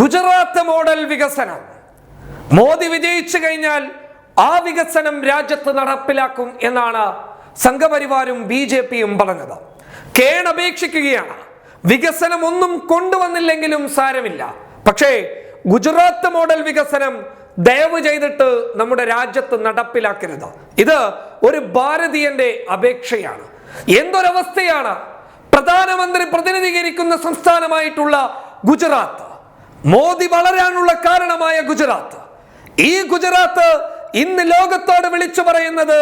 Gujarat model വികസനം. മോദി വിജയിച്ചു കഴിഞ്ഞാൽ ആ വികസനം രാജ്യത്ത് നടപ്പിലാക്കും എന്നാണ് സംഘപരിവാരും ബി ജെ പിയും പറഞ്ഞത്. കേണപേക്ഷിക്കുകയാണ് വികസനം ഒന്നും കൊണ്ടുവന്നില്ലെങ്കിലും സാരമില്ല. പക്ഷേ ഗുജറാത്ത് മോഡൽ വികസനം ദയവ് ചെയ്തിട്ട് നമ്മുടെ രാജ്യത്ത് നടപ്പിലാക്കരുത്. ഇത് ഒരു ഭാരതീയന്റെ അപേക്ഷയാണ്. എന്തൊരവസ്ഥയാണ്? പ്രധാനമന്ത്രി പ്രതിനിധീകരിക്കുന്ന സംസ്ഥാനമായിട്ടുള്ള ഗുജറാത്ത്. മോദി വളരാനുള്ള കാരണമായ ഗുജറാത്ത്. ഈ ഗുജറാത്ത് ഇന്ന് ലോകത്തോട് വിളിച്ചു പറയുന്നത്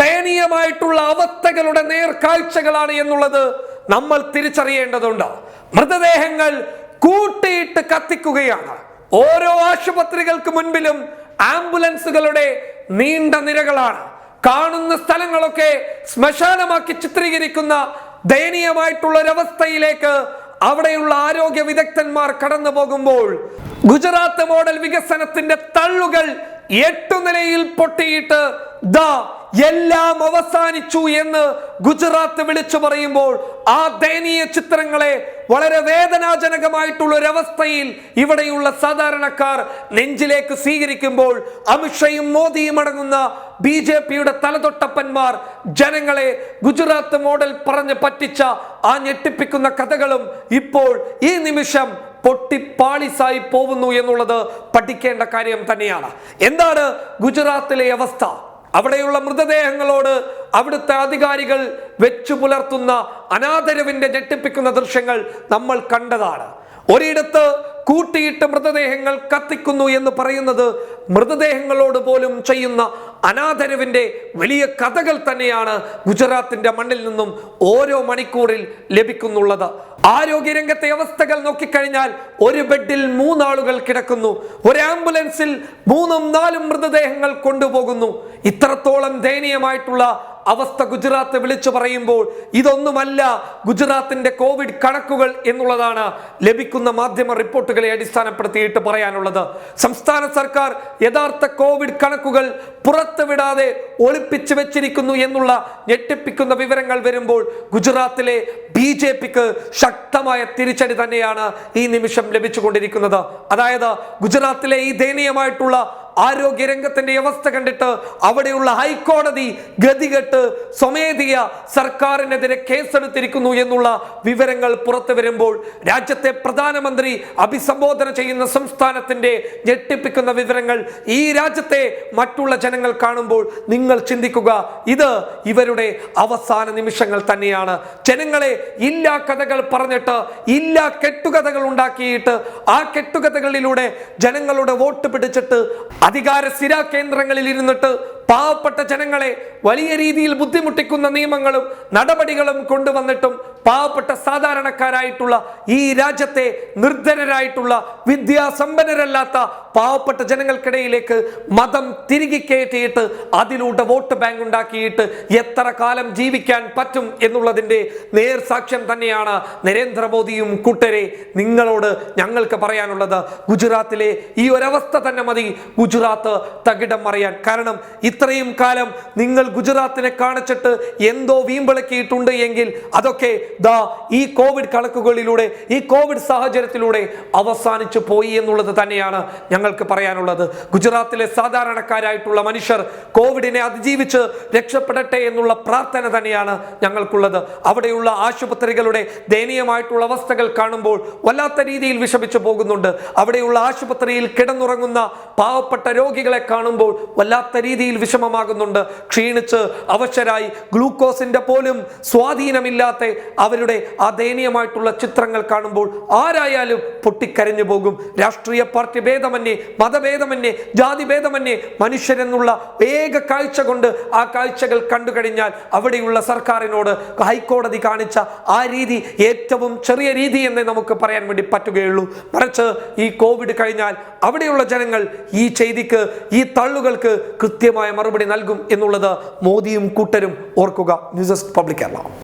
ദയനീയമായിട്ടുള്ള അവസ്ഥകളുടെ നേർക്കാഴ്ചകളാണ് എന്നുള്ളത് നമ്മൾ തിരിച്ചറിയേണ്ടതുണ്ട്. മൃതദേഹങ്ങൾ കൂട്ടിയിട്ട് കത്തിക്കുകയാണ്. ഓരോ ആശുപത്രികൾക്ക് മുൻപിലും ആംബുലൻസുകളുടെ നീണ്ട നിരകളാണ്. കാണുന്ന സ്ഥലങ്ങളൊക്കെ ശ്മശാനമാക്കി ചിത്രീകരിക്കുന്ന ദയനീയമായിട്ടുള്ള ഒരവസ്ഥയിലേക്ക് അവിടെയുള്ള ആരോഗ്യ വിദഗ്ധന്മാർ കടന്നു പോകുമ്പോൾ ഗുജറാത്ത് മോഡൽ വികസനത്തിന്റെ തള്ളുകൾ എട്ടു നിലയിൽ പൊട്ടിയിട്ട് ദാ എല്ലാം അവസാനിച്ചു എന്ന് ഗുജറാത്ത് വിളിച്ചു പറയുമ്പോൾ ആ ദയനീയ ചിത്രങ്ങളെ വളരെ വേദനാജനകമായിട്ടുള്ള ഒരു അവസ്ഥയിൽ ഇവിടെയുള്ള സാധാരണക്കാർ നെഞ്ചിലേക്ക് സ്വീകരിക്കുമ്പോൾ അമിത്ഷയും മോദിയും അടങ്ങുന്ന ബി ജെ പിയുടെ തലതൊട്ടപ്പന്മാർ ജനങ്ങളെ ഗുജറാത്ത് മോഡൽ പറഞ്ഞ് പറ്റിച്ച ആ ഞെട്ടിപ്പിക്കുന്ന കഥകളും ഇപ്പോൾ ഈ നിമിഷം പൊട്ടിപ്പാളിസായി പോകുന്നു എന്നുള്ളത് പഠിക്കേണ്ട കാര്യം തന്നെയാണ്. എന്താണ് ഗുജറാത്തിലെ അവസ്ഥ? അവിടെയുള്ള മൃതദേഹങ്ങളോട് അവിടുത്തെ അധികാരികൾ വെച്ചു പുലർത്തുന്ന അനാദരവിന്റെ ഞെട്ടിപ്പിക്കുന്ന ദൃശ്യങ്ങൾ നമ്മൾ കണ്ടതാണ്. ഒരിടത്ത് കൂട്ടിയിട്ട് മൃതദേഹങ്ങൾ കത്തിക്കുന്നു എന്ന് പറയുന്നത് മൃതദേഹങ്ങളോട് പോലും ചെയ്യുന്ന അനാദരവിന്റെ വലിയ കഥകൾ തന്നെയാണ് ഗുജറാത്തിന്റെ മണ്ണിൽ നിന്നും ഓരോ മണിക്കൂറിൽ ലഭിക്കുന്നുള്ളത്. ആരോഗ്യരംഗത്തെ അവസ്ഥകൾ നോക്കിക്കഴിഞ്ഞാൽ ഒരു ബെഡിൽ മൂന്നാളുകൾ കിടക്കുന്നു. ഒരു ആംബുലൻസിൽ മൂന്നും നാലും മൃതദേഹങ്ങൾ കൊണ്ടുപോകുന്നു. ഇത്രത്തോളം ദയനീയമായിട്ടുള്ള അവസ്ഥ ഗുജറാത്ത് വിളിച്ചു പറയുമ്പോൾ ഇതൊന്നുമല്ല ഗുജറാത്തിന്റെ കോവിഡ് കണക്കുകൾ എന്നുള്ളതാണ് ലഭിക്കുന്ന മാധ്യമ റിപ്പോർട്ടുകളെ അടിസ്ഥാനപ്പെടുത്തിയിട്ട് പറയാനുള്ളത്. സംസ്ഥാന സർക്കാർ യഥാർത്ഥ കോവിഡ് കണക്കുകൾ പുറത്തുവിടാതെ ഒളിപ്പിച്ചു വെച്ചിരിക്കുന്നു എന്നുള്ള ഞെട്ടിപ്പിക്കുന്ന വിവരങ്ങൾ വരുമ്പോൾ ഗുജറാത്തിലെ ബി ജെ പിക്ക് ശക്തമായ തിരിച്ചടി തന്നെയാണ് ഈ നിമിഷം ലഭിച്ചുകൊണ്ടിരിക്കുന്നത്. അതായത് ഗുജറാത്തിലെ ഈ ദയനീയമായിട്ടുള്ള ആരോഗ്യ രംഗത്തിന്റെ അവസ്ഥ കണ്ടിട്ട് അവിടെയുള്ള ഹൈക്കോടതി ഗതികെട്ട് സ്വമേധിയ സർക്കാരിനെതിരെ കേസെടുത്തിരിക്കുന്നു എന്നുള്ള വിവരങ്ങൾ പുറത്തു വരുമ്പോൾ രാജ്യത്തെ പ്രധാനമന്ത്രി അഭിസംബോധന ചെയ്യുന്ന സംസ്ഥാനത്തിന്റെ ഞെട്ടിപ്പിക്കുന്ന വിവരങ്ങൾ ഈ രാജ്യത്തെ മറ്റുള്ള ജനങ്ങൾ കാണുമ്പോൾ നിങ്ങൾ ചിന്തിക്കുക ഇത് ഇവരുടെ അവസാന നിമിഷങ്ങൾ തന്നെയാണ്. ജനങ്ങളെ ഇല്ലാ കഥകൾ പറഞ്ഞിട്ട് ഇല്ലാ കെട്ടുകഥകൾ ഉണ്ടാക്കിയിട്ട് ആ കെട്ടുകഥകളിലൂടെ ജനങ്ങളുടെ വോട്ട് പിടിച്ചിട്ട് അധികാര സ്ഥിര കേന്ദ്രങ്ങളിൽ ഇരുന്നിട്ട് പാവപ്പെട്ട ജനങ്ങളെ വലിയ രീതിയിൽ ബുദ്ധിമുട്ടിക്കുന്ന നിയമങ്ങളും നടപടികളും കൊണ്ടുവന്നിട്ടും പാവപ്പെട്ട സാധാരണക്കാരായിട്ടുള്ള ഈ രാജ്യത്തെ നിർധനരായിട്ടുള്ള വിദ്യാസമ്പന്നരല്ലാത്ത പാവപ്പെട്ട ജനങ്ങൾക്കിടയിലേക്ക് മതം തിരികെ കയറ്റിയിട്ട് അതിലൂടെ വോട്ട് ബാങ്ക് ഉണ്ടാക്കിയിട്ട് എത്ര കാലം ജീവിക്കാൻ പറ്റും എന്നുള്ളതിന്റെ നേർസാക്ഷ്യം തന്നെയാണ് നരേന്ദ്രമോദിയും കൂട്ടരെ നിങ്ങളോട് ഞങ്ങൾക്ക് പറയാനുള്ളത്. ഗുജറാത്തിലെ ഈ ഒരവസ്ഥ തന്നെ മതി. ഗുജറാത്ത് തകിടം മറിയാൻ. കാരണം ഇത്രയും കാലം നിങ്ങൾ ഗുജറാത്തിനെ കാണിച്ചിട്ട് എന്തോ വീമ്പിളക്കിയിട്ടുണ്ട് എങ്കിൽ അതൊക്കെ ദാ ഈ കോവിഡ് കണക്കുകളിലൂടെ ഈ കോവിഡ് സാഹചര്യത്തിലൂടെ അവസാനിച്ചു പോയി എന്നുള്ളത് തന്നെയാണ് ഞങ്ങൾക്ക് പറയാനുള്ളത്. ഗുജറാത്തിലെ സാധാരണക്കാരായിട്ടുള്ള മനുഷ്യർ കോവിഡിനെ അതിജീവിച്ച് രക്ഷപ്പെടട്ടെ എന്നുള്ള പ്രാർത്ഥന തന്നെയാണ് ഞങ്ങൾക്കുള്ളത്. അവിടെയുള്ള ആശുപത്രികളുടെ ദയനീയമായിട്ടുള്ള അവസ്ഥകൾ കാണുമ്പോൾ വല്ലാത്ത രീതിയിൽ വിഷമിച്ചു പോകുന്നുണ്ട്. അവിടെയുള്ള ആശുപത്രിയിൽ കിടന്നുറങ്ങുന്ന പാവപ്പെട്ട രോഗികളെ കാണുമ്പോൾ വല്ലാത്ത രീതിയിൽ വിഷമമാകുന്നുണ്ട്. ക്ഷീണിച്ച് അവശരായി. ഗ്ലൂക്കോസിന്റെ പോലും സ്വാധീനമില്ലാത്ത അവരുടെ ആ ദയനീയമായിട്ടുള്ള ചിത്രങ്ങൾ കാണുമ്പോൾ ആരായാലും പൊട്ടിക്കരഞ്ഞു പോകും. രാഷ്ട്രീയ പാർട്ടി ഭേദമന്യേ മതഭേദമന്യേ ജാതി ഭേദമന്യേ മനുഷ്യരെന്നുള്ള ഏക കാഴ്ച കൊണ്ട് ആ കാഴ്ചകൾ കണ്ടു കഴിഞ്ഞാൽ അവിടെയുള്ള സർക്കാരിനോട് ഹൈക്കോടതി കാണിച്ച ആ രീതി ഏറ്റവും ചെറിയ രീതി എന്നേ നമുക്ക് പറയാൻ വേണ്ടി പറ്റുകയുള്ളൂ. മറിച്ച് ഈ കോവിഡ് കഴിഞ്ഞാൽ അവിടെയുള്ള ജനങ്ങൾ ഈ ചെയ്തിക്ക് ഈ തള്ളുകൾക്ക് കൃത്യമായ മറുപടി നൽകും എന്നുള്ളത് മോദിയും കൂട്ടരും ഓർക്കുക. News desk public Kerala.